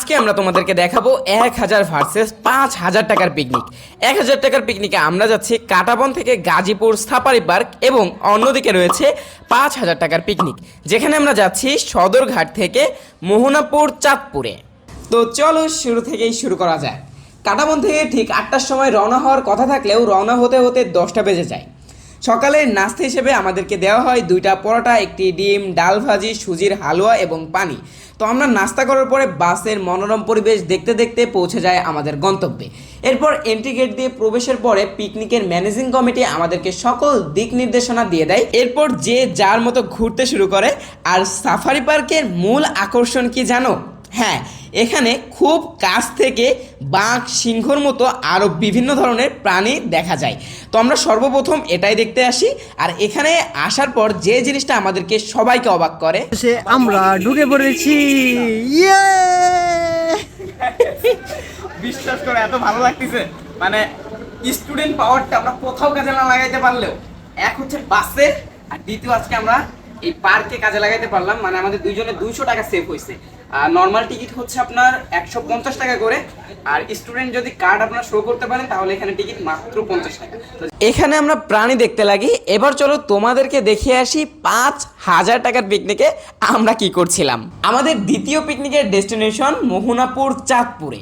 আজকে আমরা তোমাদেরকে দেখাবো এক হাজার ভার্সেস পাঁচ হাজার টাকার পিকনিক এক হাজার টাকার পিকনিকে আমরা যাচ্ছি কাটাবন থেকে গাজীপুর, সাফারি পার্ক এবং অন্যদিকে রয়েছে পাঁচ হাজার টাকার পিকনিক যেখানে আমরা যাচ্ছি সদরঘাট থেকে মোহনাপুর, চাঁদপুরে। তো চলো শুরু থেকেই শুরু করা যায় কাটাবন থেকে ঠিক আটটার সময় রওনা হওয়ার কথা থাকলেও রওনা হতে হতে দশটা বেজে যায়। সকালের নাস্তা হিসেবে আমাদেরকে দেওয়া হয় দুইটা পরোটা, একটি ডিম, ডাল ভাজি, সুজির হালুয়া এবং পানি। তো আমরা নাস্তা করার পরে বাসের মনোরম পরিবেশ দেখতে দেখতে পৌঁছে যায় আমাদের গন্তব্যে। এরপর এন্ট্রি গেট দিয়ে প্রবেশের পরে পিকনিকের ম্যানেজিং কমিটি আমাদেরকে সকল দিক নির্দেশনা দিয়ে দেয়। এরপর যে যার মতো ঘুরতে শুরু করে, আর সাফারি পার্কের মূল আকর্ষণ কি জানো? হ্যাঁ এখানে খুব কাছ থেকে বাঘ সিংহর মতো আরও বিভিন্ন ধরনের প্রাণী দেখা যায়। তো আমরা সর্বপ্রথম এটাই দেখতে আসি। আর এখানে আসার পর যে জিনিসটা আমাদেরকে সবাইকে অবাক করে সে আমরা ঢুকে পড়েছি। ইয়ে বিশ্বাস করে এত ভালো লাগতেছে। মানে স্টুডেন্ট পাওয়ারটা আমরা কোথাও কাজে না লাগাইতে পারলেও এক হচ্ছে বাসে আর দ্বিতীয় আজকে আমরা এই পার্কে কাজে লাগাইতে পারলাম। মানে আমাদের দুইজনে দুইশো টাকা সেভ হয়েছে। নর্মাল টিকিট হচ্ছে আপনার একশো পঞ্চাশ টাকা করে। আর স্টুডেন্ট যদি কার্ড আপনার শো করতে পারেন, তাহলে এখানে টিকিট মাত্র পঞ্চাশ টাকা। এখানে আমরা প্রাণী দেখতে লাগি। এবার চলো তোমাদেরকে দেখিয়ে আসি পাঁচ হাজার টাকার পিকনিকে আমরা কি করছিলাম। আমাদের দ্বিতীয় পিকনিকের ডেস্টিনেশন মোহনাপুর চাঁদপুরে।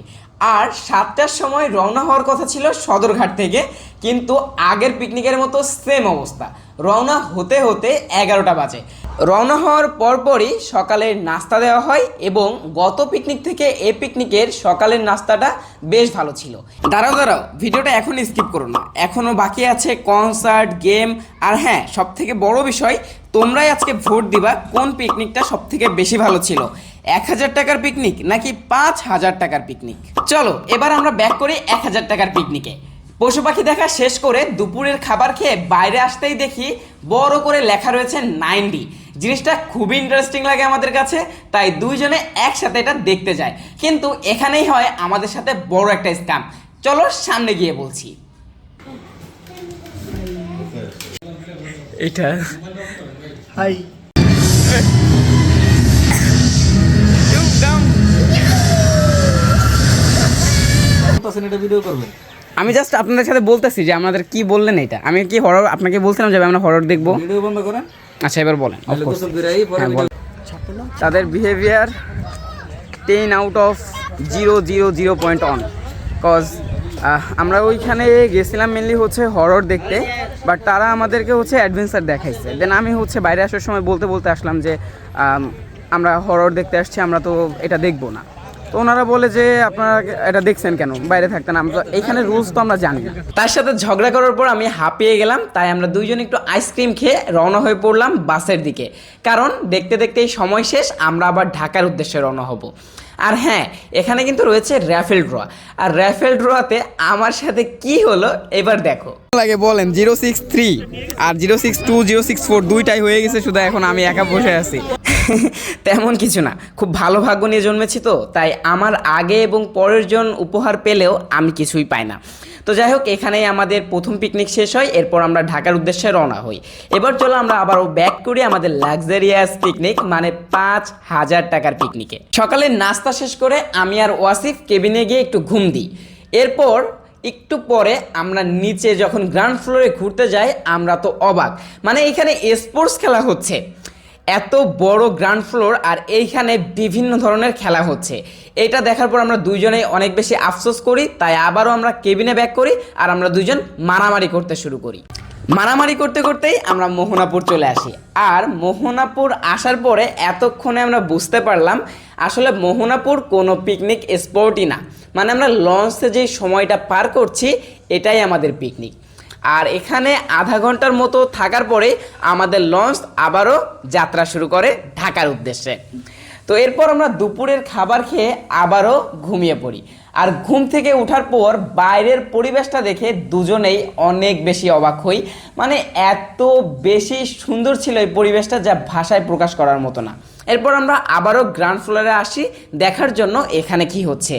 আর সাতটার সময় রওনা হওয়ার কথা ছিল সদরঘাট থেকে, কিন্তু আগের পিকনিকের মতো সেম অবস্থা। রওনা হতে হতে এগারোটা বাজে। রওনা হওয়ার পরপরই সকালের নাস্তা দেওয়া হয় এবং গত পিকনিক থেকে এ পিকনিকের সকালের নাস্তাটা বেশ ভালো ছিল। দাঁড়াও দাঁড়াও, ভিডিওটা এখন স্কিপ করো না। এখনও বাকি আছে কনসার্ট গেম আর হ্যাঁ সব থেকে বড় বিষয়, তোমরাই আজকে ভোট দিবা কোন পিকনিকটা সব থেকে বেশি ভালো ছিল। এক হাজার টাকার পিকনিক নাকি পাঁচ হাজার টাকার পিকনিক চলো, এবার আমরা ব্যাক করি এক হাজার টাকার পিকনিকে পশু পাখি দেখা শেষ করে দুপুরের খাবার খেয়ে বাইরে আসতেই দেখি বড় করে লেখা রয়েছে নাইনটি। জিনিসটা খুবই ইন্টারেস্টিং লাগে আমাদের কাছে তাই দুইজনে একসাথে এটা দেখতে যায় কিন্তু এখানেই হয় আমাদের সাথে বড় একটা স্ক্যাম চলো সামনে গিয়ে বলছি। এটা? হাই। এটা ভিডিও করবেন। আমি জাস্ট আপনাদের সাথে বলতেছি যে আমাদের কি বললেন এটা। আমি কি হরর আপনাকে বলছিলাম যে আমরা হরর দেখব। ভিডিও বন্ধ করেন। আচ্ছা এবার বলেন হ্যাঁ। তাদের behaviour ten out of zero zero zero point on cause আমরা ওইখানে গেছিলাম মেনলি হচ্ছে হরর দেখতে বাট তারা আমাদেরকে হচ্ছে অ্যাডভেঞ্চার দেখাইছে। দেন আমি হচ্ছে বাইরে আসার সময় বলতে বলতে আসলাম যে আম, আমরা হরর দেখতে আসছি আমরা তো এটা দেখব না। তো ওনারা বলে যে আপনারা এটা দেখছেন কেন? বাইরে থাকতেন আমরা এইখানে রুলস তো আমরা জানি না। তার সাথে ঝগড়া করার পর আমি হাঁপিয়ে গেলাম তাই আমরা দুইজন একটু আইসক্রিম খেয়ে রওনা হয়ে পড়লাম বাসের দিকে। কারণ দেখতে দেখতে এই সময় শেষ আমরা আবার ঢাকার উদ্দেশ্যে রওনা হব। আর হ্যাঁ এখানে কিন্তু রয়েছে র্যাফেল ড্র আর র্যাফেল ড্রতে আমার সাথে কি হলো এবার দেখো। লাগে বলেন জিরো সিক্স থ্রি আর zero six two zero six four দুইটাই হয়ে গেছে শুধু এখন আমি একা বসে আছি। তেমন কিছু না। খুব ভালো ভাগ্য নিয়ে জন্মেছি তো, তাই আমার আগে এবং পরের জন উপহার পেলেও আমি কিছুই পাই না। তো যাই হোক, এখানেই আমাদের প্রথম পিকনিক শেষ হয়, এরপর আমরা ঢাকার উদ্দেশ্যে রওনা হই। এবার চলো আমরা আবারও ব্যাক করি আমাদের লাক্সারিয়াস পিকনিক মানে পাঁচ হাজার টাকার পিকনিকে সকালে নাস্তা শেষ করে আমি আর ওয়াসিফ কেবিনে গিয়ে একটু ঘুম দিই। এরপর একটু পরে আমরা নিচে যখন গ্রাউন্ড ফ্লোরে ঘুরতে যাই, আমরা তো অবাক। মানে এখানে স্পোর্টস খেলা হচ্ছে। এত বড় গ্রাউন্ড ফ্লোর আর এইখানে বিভিন্ন ধরনের খেলা হচ্ছে। এটা দেখার পর আমরা দুইজনেই অনেক বেশি আফসোস করি, তাই আবারও আমরা কেবিনে ব্যাক করি আর আমরা দুজন মারামারি করতে শুরু করি। মারামারি করতে করতেই আমরা মোহনাপুর চলে আসি। আর মোহনাপুর আসার পরে এতক্ষণে আমরা বুঝতে পারলাম, আসলে মোহনাপুর কোনো পিকনিক স্পটই না। মানে আমরা লঞ্চে যে সময়টা পার করছি, এটাই আমাদের পিকনিক আর এখানে আধা ঘণ্টার মতো থাকার পরে আমাদের লঞ্চ আবারও যাত্রা শুরু করে ঢাকার উদ্দেশ্যে। তো এরপর আমরা দুপুরের খাবার খেয়ে আবারও ঘুমিয়ে পড়ি। আর ঘুম থেকে ওঠার পর বাইরের পরিবেশটা দেখে দুজনেই অনেক বেশি অবাক হই। মানে এত বেশি সুন্দর ছিল এই পরিবেশটা যা ভাষায় প্রকাশ করার মতো না। এরপর আমরা আবারও গ্রাউন্ড ফ্লোরে আসি, দেখার জন্য এখানে কি হচ্ছে।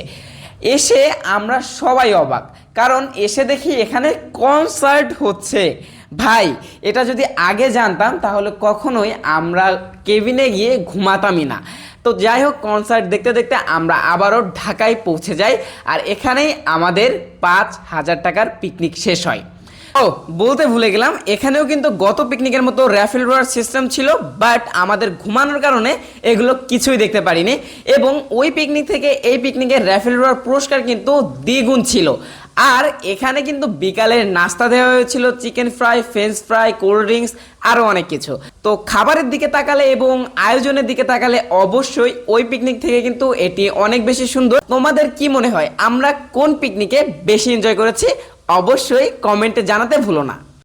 এসে আমরা সবাই অবাক। কারণ এসে দেখি এখানে কনসার্ট হচ্ছে। ভাই, এটা যদি আগে জানতাম, তাহলে কখনোই আমরা কেবিনে গিয়ে ঘুমাতামই না। তো যাই হোক কনসার্ট দেখতে দেখতে আমরা আবারও ঢাকায় পৌঁছে যাই। আর এখানেই আমাদের পাঁচ হাজার টাকার পিকনিক শেষ হয়। ও, বলতে ভুলে গেলাম, এখানেও কিন্তু গত পিকনিকের মতো র্যাফেল রোয়ার সিস্টেম ছিল বাট আমাদের ঘুমানোর কারণে এগুলো কিছুই দেখতে পারিনি, এবং ওই পিকনিক থেকে এই পিকনিকের র্যাফেল রোয়ার পুরস্কার কিন্তু দ্বিগুণ ছিল। আর এখানে কিন্তু বিকালের নাস্তা দেওয়া হয়েছিল chicken fry French fry cold drinks আরও অনেক কিছু। তো খাবারের দিকে তাকালে এবং আয়োজনের দিকে তাকালে অবশ্যই ওই পিকনিক থেকে কিন্তু এটি অনেক বেশি সুন্দর। তোমাদের কি মনে হয়, আমরা কোন পিকনিকে বেশি এনজয় করেছি? অবশ্যই কমেন্টে জানাতে ভুলো না।